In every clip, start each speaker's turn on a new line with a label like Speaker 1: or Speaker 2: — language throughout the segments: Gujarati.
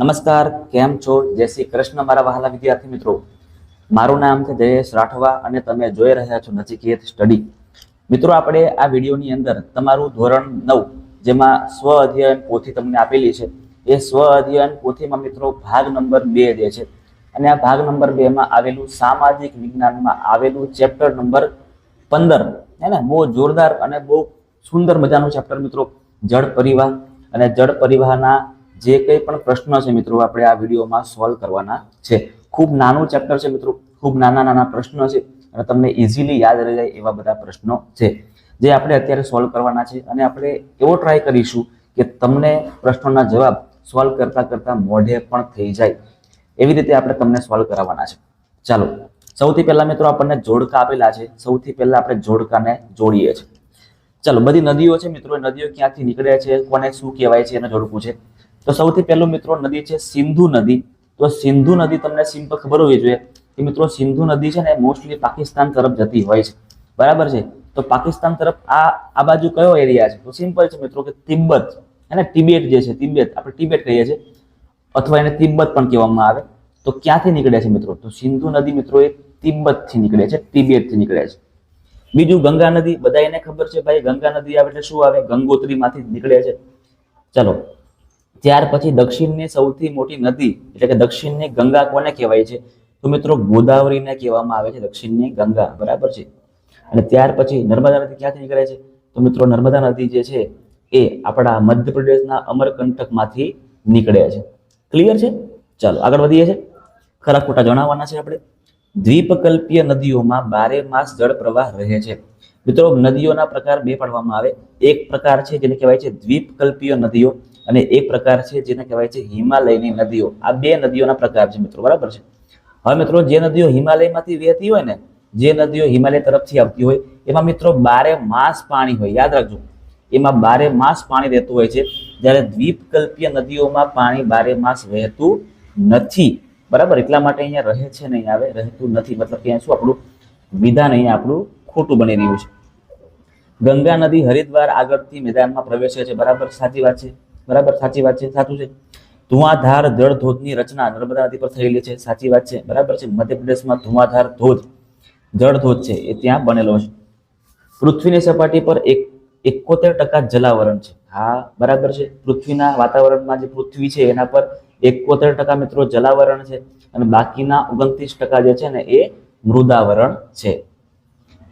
Speaker 1: નમસ્કાર, કેમ છો? જય શ્રી કૃષ્ણ મારા વહાલા વિદ્યાર્થી મિત્રો. મારું નામ છે જયેશ રાઠવા અને તમે જોઈ રહ્યા છો નચિકેત સ્ટડી. મિત્રો, આપણે આ વિડીયોની અંદર તમારું ધોરણ નવ, જેમાં સ્વ અધ્યયન પોથી તમને આપેલી છે, એ સ્વ અધ્યયન પોથીમાં મિત્રો ભાગ નંબર બે જે છે, અને આ ભાગ નંબર બે માં આવેલું સામાજિક વિજ્ઞાનમાં આવેલું ચેપ્ટર નંબર પંદર, હે ને? બહુ જોરદાર અને બહુ સુંદર મજાનું ચેપ્ટર મિત્રો. જળ પરિવહન અને જળ પરિવહનના જે કંઈ પણ પ્રશ્નો છે મિત્રો, આપણે આ વિડીયોમાં સોલ્વ કરવાના છે. ખૂબ નાનું ચેપ્ટર છે મિત્રો, ખૂબ નાના નાના પ્રશ્નો છે અને તમને ઇઝીલી યાદ રહી જાય એવા બધા પ્રશ્નો છે, જે આપણે અત્યારે સોલ્વ કરવાના છે. અને આપણે એવો ટ્રાય કરીશું કે તમને પ્રશ્નોના જવાબ સોલ્વ કરતા કરતા મોઢે પણ થઈ જાય. એવી રીતે આપણે તમને સોલ્વ કરાવવાના છે. ચાલો, સૌથી પહેલા મિત્રો આપણને જોડકા આપેલા છે. સૌથી પહેલા આપણે જોડકાને જોડીએ છીએ. ચાલો, બધી નદીઓ છે મિત્રો નદીઓ ક્યાંથી નીકળે છે, કોને શું કહેવાય છે, એને જોડકું છે. તો સૌથી પહેલું મિત્રો નદી છે સિંધુ નદી. તો સિંધુ નદી તમને સિમ્પલ ખબર હોવી જોઈએ કે મિત્રો સિંધુ નદી છે ને મોસ્ટલી પાકિસ્તાન તરફ જતી હોય છે. બરાબર છે? તો પાકિસ્તાન તરફ આ આ બાજુ કયો એરિયા છે? તો સિમ્પલ છે મિત્રો કે તિબ્બત અને તિબેટ જે છે, તિબેટ આપણે તિબેટ કહીએ છીએ અથવા એને તિબ્બત પણ કહેવામાં આવે. તો ક્યાંથી નીકળે છે મિત્રો? તો સિંધુ નદી મિત્રો એ તિબ્બતથી નીકળે છે, તિબેટથી નીકળે છે. બીજું ગંગા નદી, બધા એને ખબર છે ભાઈ? ગંગા નદી આવે એટલે શું આવે? ગંગોત્રીમાંથી નીકળે છે. ચલો ત્યાર પછી દક્ષિણની સૌથી મોટી નદી, એટલે કે દક્ષિણની ગંગા કોને કહેવાય છે? તો મિત્રો ગોદાવરીને કહેવામાં આવે છે, દક્ષિણની ગંગા, બરાબર છે? અને ત્યાર પછી નર્મદા નદી ક્યાંથી નીકળે છે? તો મિત્રો નર્મદા નદી જે છે, એ આપણા મધ્યપ્રદેશના અમરકંટકમાંથી નીકળે છે. ક્લિયર છે? ચાલો, આગળ વધીએ છે. ખરા ખોટા જણાવવાના છે આપણે. દ્વીપકલ્પીય નદીઓમાં બારે માસ જળ પ્રવાહ રહે છે. મિત્રો, નદીઓના પ્રકાર બે પાડવામાં આવે. એક પ્રકાર છે જેને કહેવાય છે દ્વીપકલ્પીય નદીઓ અને એક પ્રકાર છે જેને કહેવાય છે હિમાલયની નદીઓ. આ બે નદીઓના પ્રકાર છે મિત્રો, બરાબર છે? હવે મિત્રો, જે નદીઓ હિમાલયમાંથી વહેતી હોય ને, જે નદીઓ હિમાલય તરફથી આવતી હોય, એમાં મિત્રો બારે માસ પાણી હોય. યાદ રાખજો, એમાં બારે માસ પાણી રહેતું હોય છે. જ્યારે દ્વીપકલ્પીય નદીઓમાં પાણી બારે માસ વહેતું નથી. બરાબર? એટલા માટે અહીંયા રહે છે નહીં આવે, રહેતું નથી. મતલબ કે અહીંયા શું આપણું વિધાન અહીંયા આપણું ખોટું બની રહ્યું છે. ગંગા નદી હરિદ્વાર આગળથી મેદાનમાં પ્રવેશે છે. બરાબર? સાચી વાત છે. બરાબર? સાચી વાત છે. સાચું છે. ધુઆધાર જળ ધોધની રચના નર્મદા નદી પર થયેલી છે. સાચી વાત છે. બરાબર છે? મધ્યપ્રદેશમાં ધુઆધાર ધોધ, જળ ધોધ છે. એ ત્યાં બનેલો છે. પૃથ્વીની સપાટી પર એક, એકોતેર ટકા જલાવરણ છે. હા, બરાબર છે. પૃથ્વીના વાતાવરણમાં જે પૃથ્વી છે, એના પર એકોતેર ટકા મિત્રો જલાવરણ છે અને બાકીના ઓગણત્રીસ ટકા જે છે ને એ મૃદાવરણ છે.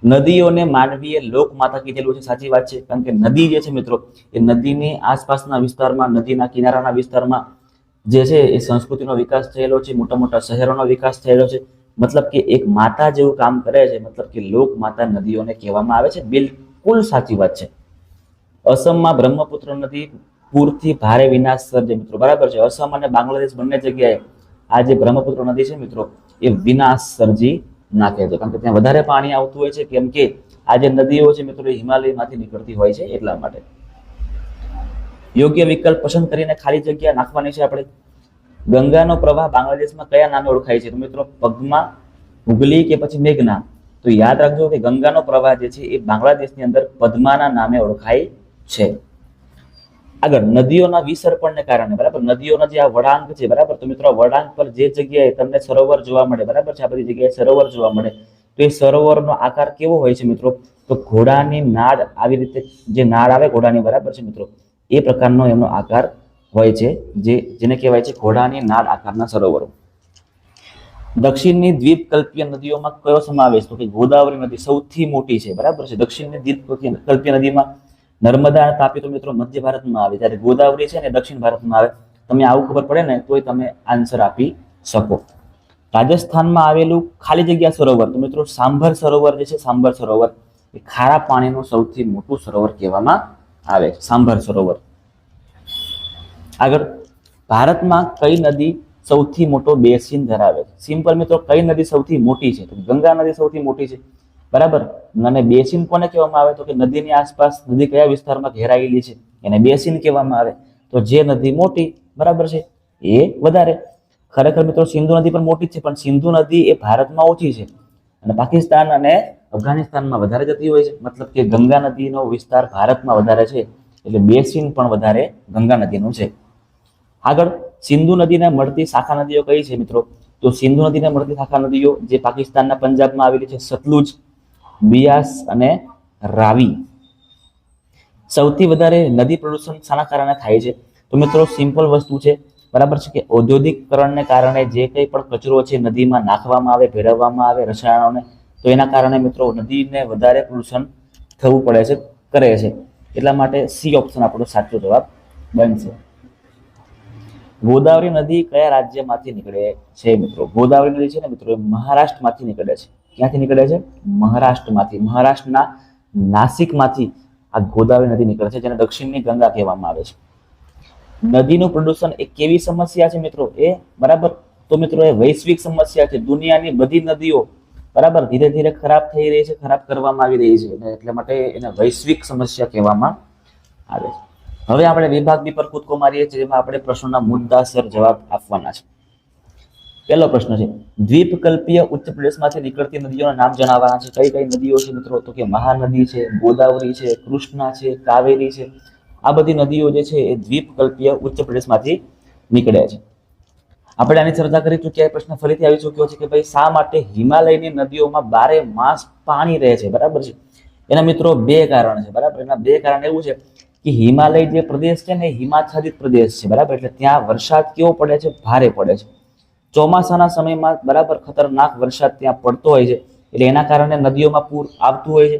Speaker 1: નદીઓને માનવીય લોકમાતા કીધેલું છે, સાચી વાત છે. કારણ કે નદી જે છે મિત્રો, એ નદીની આસપાસના વિસ્તારમાં, નદીના કિનારાના વિસ્તારમાં જે છે, એ સંસ્કૃતિનો વિકાસ થયેલો છે મોટા મોટા શહેરોનો વિકાસ થયેલો છે. મતલબ કે એક માતા જેવું કામ કરે છે, મતલબ કે લોક માતા નદીઓને કહેવામાં આવે છે, બિલકુલ સાચી વાત છે. અસમમાં બ્રહ્મપુત્ર નદી પૂરથી ભારે વિનાશ સર્જે મિત્રો, બરાબર છે? અસમ અને બાંગ્લાદેશ બંને જગ્યાએ આ જે બ્રહ્મપુત્ર નદી છે મિત્રો, એ વિનાશ સર્જી નાખે છે કારણ કે ત્યાં વધારે પાણી આવતું હોય છે, કેમ કે આ જે નદીઓ છે મિત્રો હિમાલયમાંથી નીકળતી હોય છે એટલા માટે. યોગ્ય વિકલ્પ પસંદ કરીને ખાલી જગ્યા નાખવાની છે આપણે. ગંગાનો પ્રવાહ બાંગ્લાદેશમાં કયા નામે ઓળખાય છે? તો મિત્રો, પગમાં હુગલી કે પછી મેઘના. તો યાદ રાખજો કે ગંગાનો પ્રવાહ જે છે એ બાંગ્લાદેશની અંદર પદ્માના નામે ઓળખાય છે. આગળ નદીઓના વિસર્પણને કારણે, બરાબર? નદીઓના જે આ વળાંક છે, બરાબર? તો મિત્રો વળાંક પર જે જગ્યાએ તમને સરોવર જોવા મળે, બરાબર છે? આ બધી જગ્યાએ સરોવર જોવા મળે. તો એ સરોવરનો આકાર કેવો હોય છે મિત્રો? તો ઘોડાની નાળ આવી રીતે, જે નાળ આવે ઘોડાની, બરાબર છે મિત્રો? એ પ્રકારનો એમનો આકાર હોય છે, જે, જેને કહેવાય છે ઘોડાની નાળ આકારના સરોવરો. દક્ષિણની દ્વીપકલ્પીય નદીઓમાં કયો સમાવેશ? તો કે ગોદાવરી નદી સૌથી મોટી છે, બરાબર છે? દક્ષિણની દ્વીપકલ્પીય નદીમાં નર્મદા તાપી તો મિત્રો મધ્ય ભારતમાં આવે, જ્યારે ગોદાવરી છે ને દક્ષિણ ભારતમાં આવે તમે આવું ખબર પડે ને, તોય તમે આન્સર આપી શકો. રાજસ્થાનમાં આવેલું ખાલી જગ્યા સરોવર, તો મિત્રો સાંભર સરોવર જે છે, સાંભર સરોવર, એ ખારા પાણીનું સૌથી મોટું સરોવર કહેવામાં આવે છે, સાંભર સરોવર. આગળ, ભારતમાં કઈ નદી સૌથી મોટો બેસિન ધરાવે છે? સિમ્પલ મિત્રો, કઈ નદી સૌથી મોટી છે? તો ગંગા નદી સૌથી મોટી છે. બરાબર? અને બેસિન કોને કહેવામાં આવે? તો કે નદીની આસપાસ નદી કયા વિસ્તારમાં ઘેરાયેલી છે? એને બેસિન કહેવામાં આવે. તો જે નદી મોટી, બરાબર છે? એ વધારે. ખરેખર મિત્રો, સિંધુ નદી પણ મોટી છે, પણ સિંધુ નદી એ ભારતમાં ઓછી છે. અને પાકિસ્તાન અને અફઘાનિસ્તાનમાં વધારે જતી હોય છે. મતલબ કે ગંગા નદીનો વિસ્તાર ભારતમાં વધારે છે. એટલે બેસિન પણ વધારે ગંગા નદીનું છે. આગળ, સિંધુ નદીને મળતી શાખા નદીઓ કઈ છે મિત્રો? તો સિંધુ નદીને મળતી શાખા નદીઓ જે પાકિસ્તાનના પંજાબમાં આવેલી છે, સતલુજ. બિયાસ અને રાવી. સૌથી વધારે નદી પ્રદૂષણ શાના કારણે થાય છે? તો મિત્રો સિમ્પલ વસ્તુ છે. બરાબર છે કે ઔદ્યોગિકરણને કારણે જે કંઈ પણ કચરો છે, નદીમાં નાખવામાં આવે ભેળવવામાં આવે, રસાયણોને, તો એના કારણે મિત્રો નદીને વધારે પ્રદૂષણ થવું પડે છે, કરે છે. એટલા માટે સી ઓપ્શન આપણો સાચો જવાબ બનશે. ગોદાવરી નદી કયા રાજ્યમાંથી નીકળે છે મિત્રો? ગોદાવરી નદી છે ને મિત્રો મહારાષ્ટ્રમાંથી નીકળે છે. ક્યાંથી નીકળે છે? મહારાષ્ટ્રમાંથી. મહારાષ્ટ્રના નાસિકમાંથી આ ગોદાવરી નદી નીકળે છે જેને દક્ષિણની ગંગા કહેવામાં આવે છે. નદીનું પ્રદૂષણ એ કેવી સમસ્યા છે મિત્રો? એ બરાબર તો મિત્રો એ વૈશ્વિક સમસ્યા છે. દુનિયાની બધી નદીઓ બરાબર ધીરે ધીરે ખરાબ થઈ રહી છે ખરાબ કરવામાં આવી રહી છે. એટલા માટે એને વૈશ્વિક સમસ્યા કહેવામાં આવે છે. હવે આપણે વિભાગ બી પર કૂદકો મારીએ છીએ જેમાં આપણે પ્રશ્નોના મુદ્દાસર જવાબ આપવાના છે. પહેલો પ્રશ્ન છે, દ્વીપકલ્પીય ઉચ્ચ પ્રદેશમાંથી નીકળતી નદીઓના નામ જણાવવાના છે. કઈ કઈ નદીઓ છે મિત્રો? તો કે મહાનદી છે, ગોદાવરી છે, કૃષ્ણા છે, કાવેરી છે. આ બધી નદીઓ જે છે એ દ્વીપકલ્પીય ઉચ્ચ પ્રદેશમાંથી નીકળે છે. આપણે આની ચર્ચા કરી ચૂક્યા પ્રશ્ન ફરીથી આવી ચૂક્યો છે કે ભાઈ શા માટે હિમાલયની નદીઓમાં બારે માસ પાણી રહે છે? બરાબર છે? એના મિત્રો બે કારણ છે, બરાબર? એના બે કારણ એવું છે કે હિમાલય જે પ્રદેશ છે ને હિમાચ્છાદિત પ્રદેશ છે, બરાબર? એટલે ત્યાં વરસાદ કેવો પડે છે? ભારે પડે છે. ચોમાસાના સમયમાં બરાબર ખતરનાક વરસાદ ત્યાં પડતો હોય છે. એટલે એના કારણે નદીઓમાં પૂર આવતું હોય છે.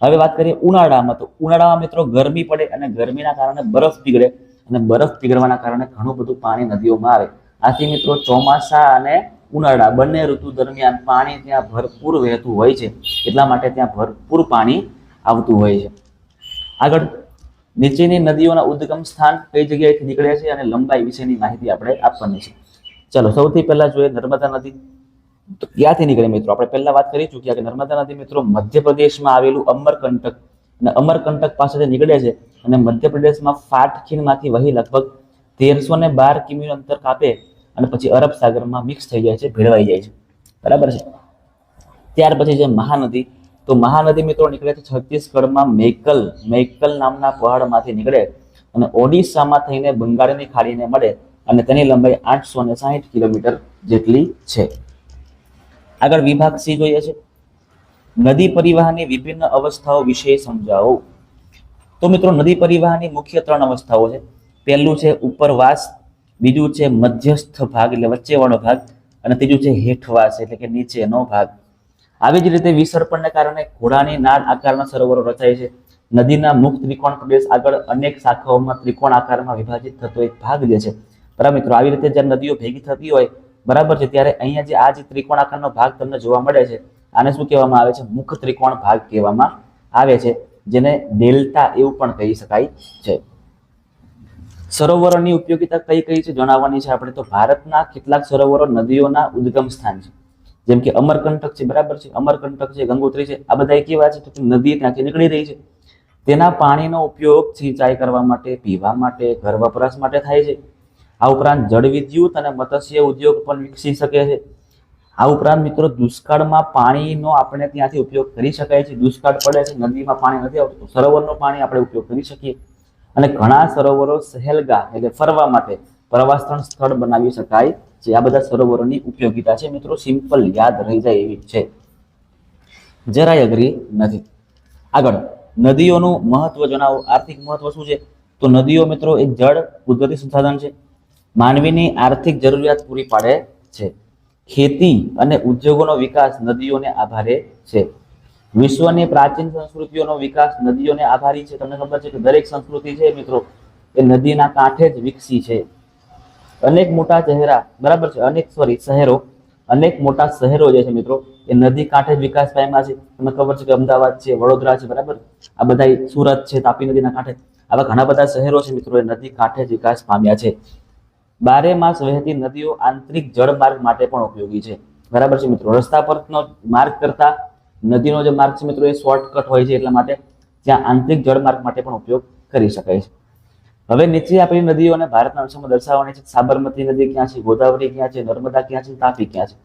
Speaker 1: હવે વાત કરીએ ઉનાળામાં, તો ઉનાળામાં મિત્રો ગરમી પડે અને ગરમીના કારણે બરફ પીગળે અને બરફ પીગળવાના કારણે ઘણું બધું પાણી નદીઓમાં આવે. આથી મિત્રો ચોમાસા અને ઉનાળા બંને ઋતુ દરમિયાન પાણી ત્યાં ભરપૂર વહેતું હોય છે. એટલા માટે ત્યાં ભરપૂર પાણી આવતું હોય છે. આગળ, નીચેની નદીઓના ઉદ્ગમ સ્થાન કઈ જગ્યાએથી નીકળે છે અને લંબાઈ વિશેની માહિતી આપણે આપવાની છે. ચલો, સૌથી પહેલા જોઈએ નર્મદા નદી. તો ક્યાંથી નીકળે મિત્રો? આપણે પહેલા વાત કરી ચૂક્યા કે નર્મદા નદી મિત્રો મધ્યપ્રદેશમાં આવેલું અમરકંટક અને અમરકંટક પાસેથી નીકળે છે અને મધ્યપ્રદેશમાં ફાટ ખીણમાંથી વહી લગભગ તેરસો ને બાર કિમીનું અંતર કાપે અને પછી અરબ સાગરમાં મિક્સ થઈ જાય છે, ભેળવાઈ જાય છે. બરાબર છે? ત્યાર પછી છે મહાનદી. તો મહાનદી મિત્રો નીકળે છે છત્તીસગઢમાં મેકલ. મેકલ નામના પહાડમાંથી નીકળે અને ઓડિશામાં થઈને બંગાળની ખાડીને મળે. અને તેની લંબાઈ આઠસો ને સાહીઠ કિલોમીટર જેટલી છે. આગળ વિભાગ સી જોઈએ છે. નદી પરિવહનની વિભિન્ન અવસ્થાઓ વિશે સમજાવો. તો મિત્રો, નદી પરિવહનની મુખ્ય ત્રણ અવસ્થાઓ છે. પહેલું છે ઉપરવાસ, બીજું છે મધ્યસ્થ ભાગ એટલે વચ્ચેવાળો ભાગ, અને ત્રીજું છે હેઠવાસ એટલે કે નીચેનો ભાગ. આવી જ રીતે વિસર્પણને કારણે ઘોડાની નાળ આકારના સરોવરો રચાય છે. નદીના મુખ ત્રિકોણ પ્રદેશ આગળ અનેક શાખાઓમાં ત્રિકોણ આકારમાં વિભાજિત થતો એક ભાગ જે છે. બરાબર મિત્રો? આવી રીતે જ્યારે નદીઓ ભેગી થતી હોય, બરાબર છે, ત્યારે અહીંયા જે આ જે ત્રિકોણ ભાગ તમને જોવા મળે છે, આને શું કહેવામાં આવે છે? મુખ ત્રિકોણ ભાગ કહેવામાં આવે છે, જેને ડેલ્ટા એવું પણ કહી શકાય છે. સરોવરોની ઉપયોગિતા કઈ કઈ છે જણાવવાની છે આપણે? તો ભારતના કેટલાક સરોવરો નદીઓના ઉદ્ગમ સ્થાન છે. જેમ કે અમરકંટક છે, બરાબર છે? અમરકંટક છે, ગંગોત્રી છે, આ બધા કેવા છે? તો નદી ત્યાંથી નીકળી રહી છે. તેના પાણીનો ઉપયોગ સિંચાઈ કરવા માટે, પીવા માટે, ઘર વપરાશ માટે થાય છે. આ ઉપરાંત જળ વિદ્યુત અને મત્સ્ય ઉદ્યોગ પણ વિકસી શકે છે. આ ઉપરાંત મિત્રો દુષ્કાળમાં પાણીનો આપણે ત્યાંથી ઉપયોગ કરી શકાય છે. દુષ્કાળ પડે છે, નદીમાં પાણી નથી આવતું સરોવરનો પાણી આપણે ઉપયોગ કરી શકીએ. અને ઘણા સરોવરો સહેલગા એટલે ફરવા માટે પ્રવાસન સ્થળ બનાવી શકાય છે. આ બધા સરોવરોની ઉપયોગિતા છે મિત્રો. સિમ્પલ યાદ રહી જાય એવી છે. જરાય અઘરી નથી. આગળ, નદીઓનું મહત્વ જણાવો. આર્થિક મહત્વ શું છે? તો નદીઓ મિત્રો એક જળ કુદરતી સંસાધન છે. માનવીની આર્થિક જરૂરિયાત પૂરી પાડે છે. ખેતી અને ઉદ્યોગોનો વિકાસ નદીઓને આભારે છે. વિશ્વની પ્રાચીન સંસ્કૃતિઓનો વિકાસ નદીઓને આભારી છે. તમને ખબર છે કે દરેક સંસ્કૃતિ છે મિત્રો, એ નદીના કાંઠે જ વિકસી છે. અનેક મોટા ચહેરા, બરાબર છે? અનેક સોરી શહેરો, અનેક મોટા શહેરો જે છે મિત્રો, એ નદી કાંઠે જ વિકાસ પામ્યા છે. તમને ખબર છે કે અમદાવાદ છે, વડોદરા છે, બરાબર? આ બધા સુરત છે, તાપી નદીના કાંઠે. આવા ઘણા બધા શહેરો છે મિત્રો, એ નદી કાંઠે જ વિકાસ પામ્યા છે. બારે માસ વહેતી નદીઓ આંતરિક જળમાર્ગ માટે પણ ઉપયોગી છે. બરાબર છે મિત્રો? રસ્તા પરનો માર્ગ કરતા નદીનો જે માર્ગ છે મિત્રો, એ શોર્ટકટ હોય છે એટલા માટે ત્યાં આંતરિક જળમાર્ગ માટે પણ ઉપયોગ કરી શકાય છે. હવે નીચે આપણી નદીઓ અને ભારતના અંશમાં દર્શાવવાની છે સાબરમતી નદી ક્યાં છે, ગોદાવરી ક્યાં છે, નર્મદા ક્યાં છે, તાપી ક્યાં છે?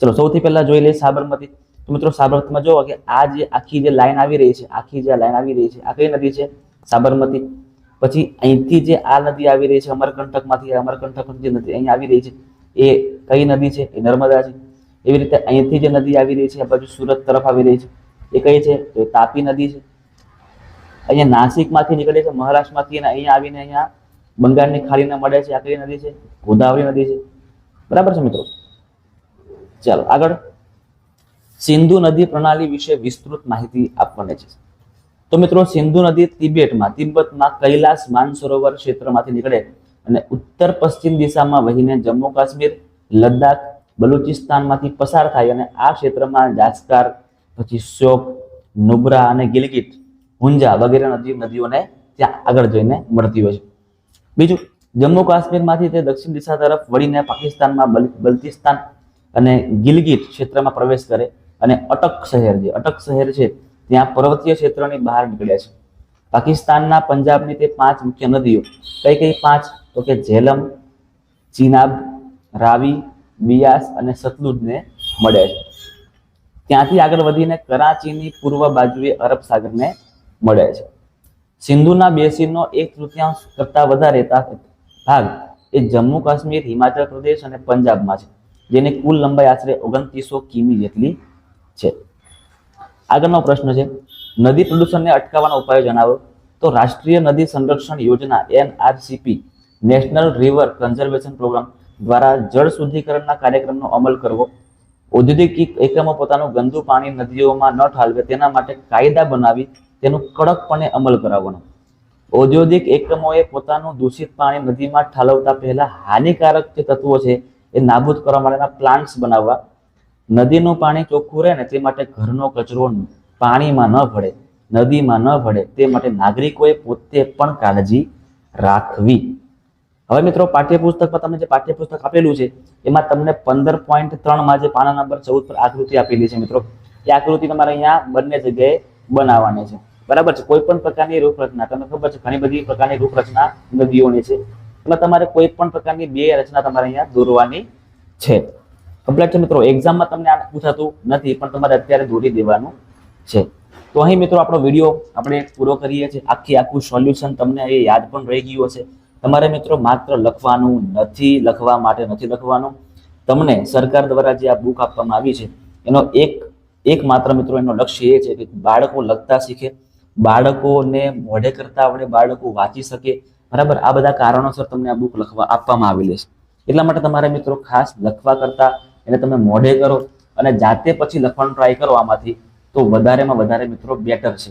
Speaker 1: ચલો, સૌથી પહેલા જોઈ લઈએ સાબરમતી. તો મિત્રો, સાબરમતીમાં જોવો કે આ જે આખી જે લાઈન આવી રહી છે, આખી જે લાઈન આવી રહી છે, આ કઈ નદી છે? સાબરમતી. પછી અહીંથી જે આ નદી આવી રહી છે, અમરકંટકમાંથી અમરકંટક જે નદી અહીં આવી રહી છે, એ કઈ નદી છે? એ નર્મદા છે. એવી રીતે અહીંથી જે નદી આવી રહી છે, આ બાજુ સુરત તરફ આવી રહી છે. એ કઈ છે? તો એ તાપી નદી છે. અહીંયા નાસિકમાંથી નીકળે છે, મહારાષ્ટ્રમાંથી અને અહીંયા આવીને અહીંયા બંગાળની ખાડીને મળે છે. આ કઈ નદી છે? ગોદાવરી નદી છે. બરાબર છે મિત્રો? ચાલો આગળ. સિંધુ નદી પ્રણાલી વિશે વિસ્તૃત માહિતી આપવાની છે. તો મિત્રો, સિંધુ નદી તિબેટમાં, તિબ્બતમાં કૈલાસ માનસરોવર ક્ષેત્રમાંથી નીકળે અને ઉત્તર પશ્ચિમ દિશામાં વહીને જમ્મુ કાશ્મીર, લદ્દાખ, બલુચિસ્તાનમાંથી પસાર થાય અને આ ક્ષેત્રમાં જાસ્કાર પછી શોક, નુબ્રા અને ગિલગિટ હુંજા વગેરે નદી, નદીઓને ત્યાં આગળ જઈને મળતી હોય છે. બીજું, જમ્મુ કાશ્મીરમાંથી તે દક્ષિણ દિશા તરફ વળીને પાકિસ્તાનમાં બલ- બલ્તિસ્તાન અને ગિલગિટ ક્ષેત્રમાં પ્રવેશ કરે અને અટક શહેર જે અટક શહેર છે. ત્યાં પર્વતીય ક્ષેત્રની બહાર નીકળ્યા છે. પાકિસ્તાનના પંજાબની તે પાંચ મુખ્ય નદીઓ, કઈ કઈ પાંચ? તો કે ઝેલમ, ચિનાબ, રાવી, બિયાસ અને સતલુજને મળે છે. ત્યાંથી આગળ વધીને કરાચીની પૂર્વ બાજુએ અરબ સાગરને મળે છે. સિંધુના બેસીનનો એક તૃતીયાંશ કરતાં વધારે ભાગ એ જમ્મુ કાશ્મીર, હિમાચલ પ્રદેશ અને પંજાબમાં છે, જેની કુલ લંબાઈ આશરે ઓગણત્રીસો કિમી જેટલી છે. આગળનો પ્રશ્ન છે, નદી પ્રદૂષણને અટકાવવાના ઉપાયો જણાવો. તો રાષ્ટ્રીય નદી સંરક્ષણ યોજના, NRCP, national river conservation programme દ્વારા જળ શુદ્ધિકરણના કાર્યક્રમનો અમલ કરવો. ઔદ્યોગિક એકમો પોતાનું ગંદુ પાણી નદીઓમાં ન ઠાલવે, તેના માટે કાયદા બનાવી, તેનું કડકપણે અમલ કરાવવાનો. ઔદ્યોગિક એકમોએ પોતાનું દૂષિત પાણી નદીમાં ઠાલવતા પહેલા હાનિકારક જે તત્વો છે, એ નાબૂદ કરવા માટેના પ્લાન્ટ્સ બનાવવા નદીનું પાણી ચોખ્ખું રહે ને તે માટે ઘરનો કચરો પાણીમાં ન ભળે, નદીમાં ન ભળે, તે માટે નાગરિકોએ પોતે પણ કાળજી રાખવી. હવે મિત્રો, પાઠ્યપુસ્તકમાં તમને જે પાઠ્યપુસ્તક આપેલું છે, એમાં તમને પંદર પોઈન્ટ ત્રણમાં જે પાના નંબર ચૌદ પર આકૃતિ આપેલી છે મિત્રો. એ આકૃતિ તમારે અહીંયા બંને જગ્યાએ બનાવવાની છે. બરાબર છે? કોઈ પણ પ્રકારની રૂપરચના, તમને ખબર છે, ઘણી બધી પ્રકારની રૂપરચના નદીઓની છે. એમાં તમારે કોઈ પણ પ્રકારની બે રચના તમારે અહીંયા દોરવાની છે. કમ્પ્લીટ છે મિત્રો એક્ઝામમાં તમને આ પૂછાતું નથી, પણ તમારે અત્યારે દોરી દેવાનું છે. તો અહીં મિત્રો આપણો વીડિયો આપણે પૂરો કરીએ છીએ. આખી આખું સોલ્યુશન તમને એ યાદ પણ રહી ગયું હશે. તમારે મિત્રો માત્ર લખવાનું નથી, લખવા માટે નથી લખવાનું. તમને સરકાર દ્વારા જે આ બુક આપવામાં આવી છે, એનો એક એક માત્ર મિત્રો એનો લક્ષ્ય એ છે કે બાળકો લખતા શીખે, બાળકોને મોઢે કરતા આવડે, બાળકો વાંચી શકે. બરાબર? આ બધા કારણોસર તમને આ બુક લખવા આપવામાં આવેલી છે. એટલા માટે તમારે મિત્રો ખાસ લખવા કરતા એને તમે મોઢે કરો અને જાતે પછી લખવાનું ટ્રાય કરો આમાંથી. તો વધારેમાં વધારે મિત્રો બેટર છે.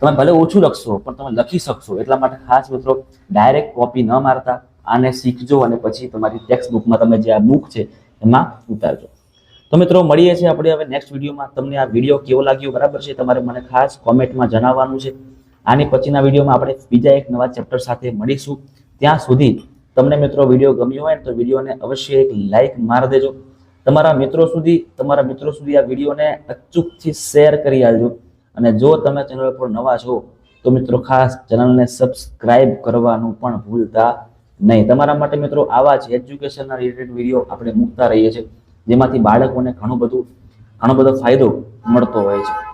Speaker 1: તમે ભલે ઓછું લખશો, પણ તમે લખી શકશો. એટલા માટે ખાસ મિત્રો ડાયરેક્ટ કોપી ન મારતા. આને શીખજો અને પછી તમારી ટેક્સ્ટ બુકમાં તમે જે આ બુક છે, એમાં ઉતારજો. તો મિત્રો, મળીએ છીએ આપણે હવે નેક્સ્ટ વિડીયોમાં. તમને આ વીડિયો કેવો લાગ્યો, બરાબર છે? તમારે મને ખાસ કોમેન્ટમાં જણાવવાનું છે. આની પછીના વિડીયોમાં આપણે બીજા એક નવા ચેપ્ટર સાથે મળીશું. ત્યાં સુધી તમને મિત્રો વીડિયો ગમ્યો હોય તો વિડીયોને અવશ્ય એક લાઈક માર દેજો. તમારા મિત્રો સુધી, તમારા મિત્રો સુધી આ વિડીયોને અચૂકથી શેર કરી આવજો અને જો તમે ચેનલ પર નવા છો, તો મિત્રો ખાસ ચેનલને સબસ્ક્રાઇબ કરવાનું પણ ભૂલતા નહીં. તમારા માટે મિત્રો આવા જ એજ્યુકેશનના રિલેટેડ વીડિયો આપણે મૂકતા રહીએ છીએ, જેમાંથી બાળકોને ઘણું બધું, ઘણો બધો ફાયદો મળતો હોય છે.